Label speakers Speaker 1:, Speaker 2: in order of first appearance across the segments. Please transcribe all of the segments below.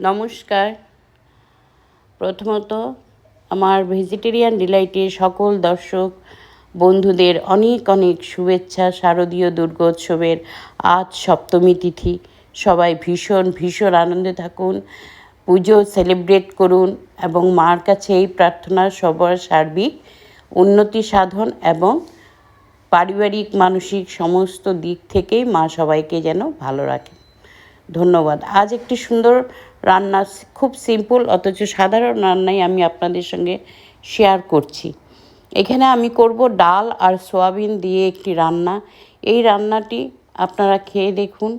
Speaker 1: নমস্কার। প্রথমত, আমার ভেজিটেরিয়ান ডিলাইটের সকল দর্শক বন্ধুদের অনেক অনেক শুভেচ্ছা, শারদীয় দুর্গোৎসবের আজ সপ্তমী তিথি। সবাই ভীষণ ভীষণ আনন্দে থাকুন, পুজো সেলিব্রেট করুন এবং মার কাছে এই প্রার্থনা সবার সার্বিক উন্নতি সাধন এবং পারিবারিক, মানসিক সমস্ত দিক থেকেই মা সবাইকে যেন ভালো রাখে। ধন্যবাদ। আজ একটি সুন্দর রান্না খুব সিম্পল অথচ সাধারণ রান্নাই আমি আপনাদের সঙ্গে শেয়ার করছি। এখানে আমি করব ডাল আর সোয়াবিন দিয়ে একটি রান্না। এই রান্নাটি আপনারা খেয়ে দেখুন।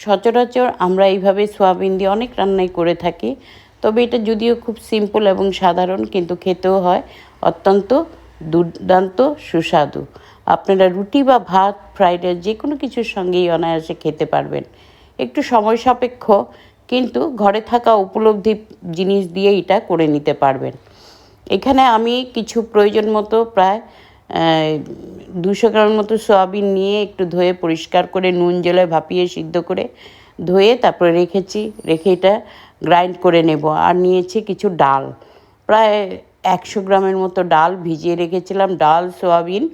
Speaker 1: সচরাচর আমরা এইভাবে সোয়াবিন দিয়ে অনেক রান্নাই করে থাকি। তবে এটা যদিও খুব সিম্পল এবং সাধারণ, কিন্তু খেতেও হয়। অত্যন্ত দুর্দান্ত, সুস্বাদু। আপনারা রুটি বা ভাত ফ্রাইড রাইস যে কোনো কিছুর সঙ্গেই অনায়াসে খেতে পারবেন। একটু সময় সাপেক্ষ কিন্তু ঘরে থাকা উপলব্ধি জিনিস দিয়ে এটা করে নিতে পারবেন। এখানে আমি কিছু প্রয়োজন মতো প্রায় দুশো গ্রাম মতো সয়াবিন নিয়ে একটু ধুয়ে পরিষ্কার করে নুন, জলে ভাপিয়ে সিদ্ধ করে ধুয়ে তারপরে রেখেছি, রেখে এটা গ্রাইন্ড করে নেব। আর নিয়েছি কিছু ডাল। প্রায় একশো গ্রামের মতো ডাল ভিজিয়ে রেখেছিলাম। ডাল, সোয়াবিন,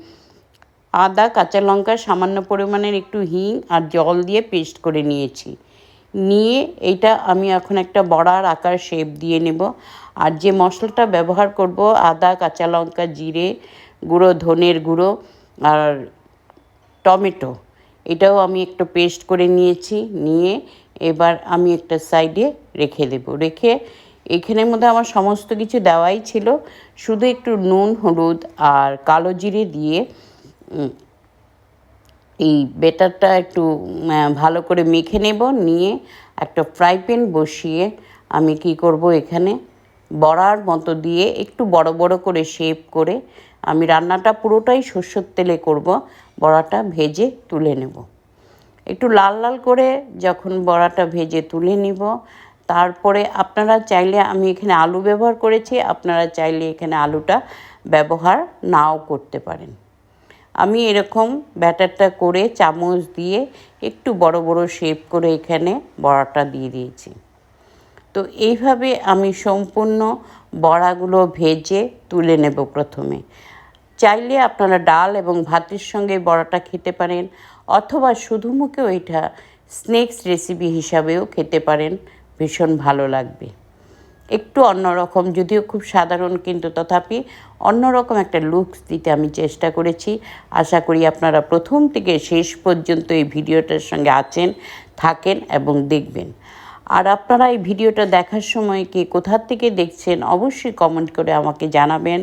Speaker 1: আদা, কাঁচা লঙ্কা, সামান্য পরিমাণের একটু হিং আর জল দিয়ে পেস্ট করে নিয়েছি। নিয়ে এইটা আমি এখন একটা বড়ার আকার শেপ দিয়ে নেব। আর যে মশলাটা ব্যবহার করব, আদা, কাঁচা লঙ্কা, জিরে গুঁড়ো, ধনের গুঁড়ো আর টমেটো, এটাও আমি একটু পেস্ট করে নিয়েছি, নিয়ে এবার আমি একটা সাইডে রেখে দেব। রেখে এখানের মধ্যে আমার সমস্ত কিছু দেওয়াই ছিল। শুধু একটু নুন, হলুদ আর কালো জিরে দিয়ে এই বেটারটা একটু ভালো করে মেখে নেব, নিয়ে একটা ফ্রাই প্যান বসিয়ে আমি কি করব এখানে বড়ার মতো দিয়ে একটু বড় বড় করে শেপ করে আমি রান্নাটা পুরোটাই শস্যর তেলে করব, বড়াটা ভেজে তুলে নেব। একটু লাল লাল করে যখন বড়াটা ভেজে তুলে নিব, তারপরে আপনারা চাইলে আমি এখানে আলু ব্যবহার করেছি, আপনারা চাইলে এখানে আলুটা ব্যবহার নাও করতে পারেন। আমি এরকম ব্যাটারটা করে চামচ দিয়ে একটু বড় বড় শেপ করে এখানে বড়াটা দিয়ে দিয়েছি। তো এইভাবে আমি সম্পূর্ণ বড়াগুলো ভেজে তুলে নেব প্রথমে। চাইলে আপনারা ডাল এবং ভাতের সঙ্গে বড়াটা খেতে পারেন অথবা শুধু মুখেও এটা রেসিপি হিসাবেও খেতে পারেন, ভীষণ ভালো লাগবে। একটু অন্যরকম যদিও খুব সাধারণ কিন্তু তথাপি অন্যরকম একটা লুকস দিতে আমি চেষ্টা করেছি। আশা করি আপনারা প্রথম থেকে শেষ পর্যন্ত এই ভিডিওটার সঙ্গে আছেন, থাকেন এবং দেখবেন। আর আপনারা এই ভিডিওটা দেখার সময় কে কোথার থেকে দেখছেন অবশ্যই কমেন্ট করে আমাকে জানাবেন।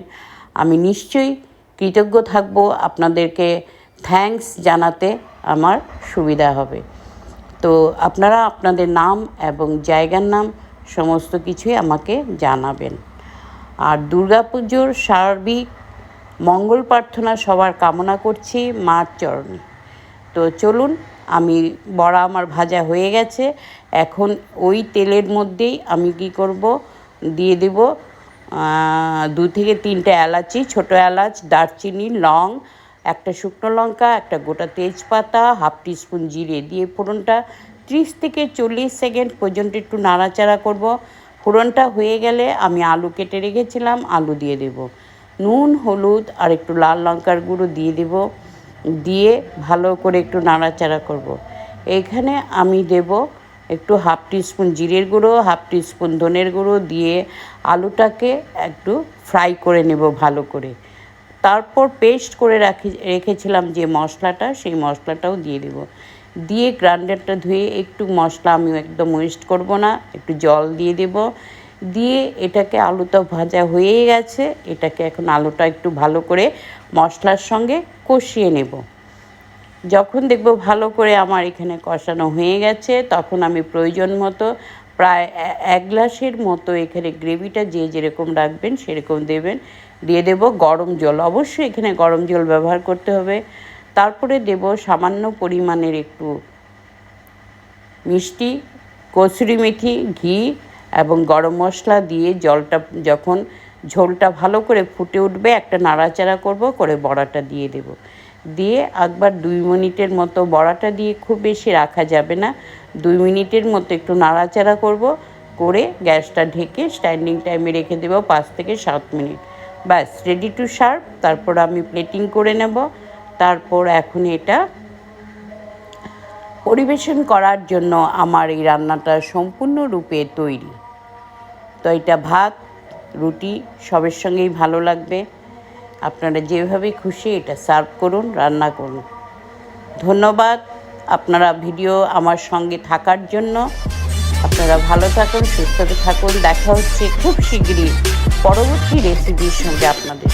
Speaker 1: আমি নিশ্চয়ই কৃতজ্ঞ থাকব আপনাদেরকে। থ্যাঙ্কস জানাতে আমার সুবিধা হবে। তো আপনারা আপনাদের নাম এবং জায়গার নাম সমস্ত কিছুই আমাকে জানাবেন। আর দুর্গাপুজোর সার্বিক মঙ্গল প্রার্থনা সবার কামনা করছি মার চরণে। তো চলুন, আমি বড়া আমার ভাজা হয়ে গেছে। এখন ওই তেলের মধ্যেই আমি কি করব? দিয়ে দেব দু থেকে তিনটে এলাচি, ছোটো এলাচ, দারচিনি, লং, একটা শুকনো লঙ্কা, একটা গোটা তেজপাতা, হাফ টিস্পুন জিরে দিয়ে ফোড়নটা ত্রিশ থেকে চল্লিশ সেকেন্ড পর্যন্ত একটু নাড়াচাড়া করব। ফোড়নটা হয়ে গেলে আমি আলু কেটে রেখেছিলাম, আলু দিয়ে দেব। নুন, হলুদ আর একটু লাল লঙ্কার গুঁড়ো দিয়ে দেব। দিয়ে ভালো করে একটু নাড়াচাড়া করব। এখানে আমি দেব একটু হাফ টিস্পুন জিরের গুঁড়ো, হাফ টিস্পুন ধনের গুঁড়ো দিয়ে আলুটাকে একটু ফ্রাই করে নেব ভালো করে। তারপর পেস্ট করে রাখি, রেখেছিলাম যে মশলাটা, সেই মশলাটাও দিয়ে দেব। দিয়ে গ্রাইন্ডারটা ধুয়ে একটু মশলা আমি একদম ওয়েস্ট করব না, একটু জল দিয়ে দেব। দিয়ে এটাকে আলুটা ভাজা হয়েই গেছে, এটাকে এখন আলুটা একটু ভালো করে মশলার সঙ্গে কষিয়ে নেব। যখন দেখব ভালো করে আমার এখানে কষানো হয়ে গেছে, তখন আমি প্রয়োজন মতো প্রায় এক গ্লাসের মতো এখানে গ্রেভিটা যে যেরকম রাখবেন সেরকম দেবেন। দিয়ে দেব গরম জল। অবশ্যই এখানে গরম জল ব্যবহার করতে হবে। তারপরে দেব সামান্য পরিমাণের একটু মিষ্টি, কসুরি মেথি, ঘি এবং গরম মশলা দিয়ে জলটা যখন ঝোলটা ভালো করে ফুটে উঠবে একটা নাড়াচাড়া করব, করে বড়াটা দিয়ে দেব। দিয়ে একবার দুই মিনিটের মতো বড়াটা দিয়ে খুব বেশি রাখা যাবে না। দুই মিনিটের মতো একটু নাড়াচাড়া করব, করে গ্যাসটা ঢেকে স্ট্যান্ডিং টাইমে রেখে দেবো পাঁচ থেকে সাত মিনিট। ব্যাস রেডি টু সার্ভ তারপর আমি প্লেটিং করে নেব। তারপর এখন এটা পরিবেশন করার জন্য আমার এই রান্নাটা সম্পূর্ণরূপে তৈরি। তো এটা ভাত, রুটি, সবের সঙ্গেই ভালো লাগবে। আপনারা যেভাবে খুশি এটা সার্ভ করুন, রান্না করুন। ধন্যবাদ আপনারা ভিডিও আমার সঙ্গে থাকার জন্য। আপনারা ভালো থাকুন, সুস্থ থাকুন। দেখা হচ্ছে খুব শীঘ্রই পরবর্তী রেসিপির সঙ্গে আপনাদের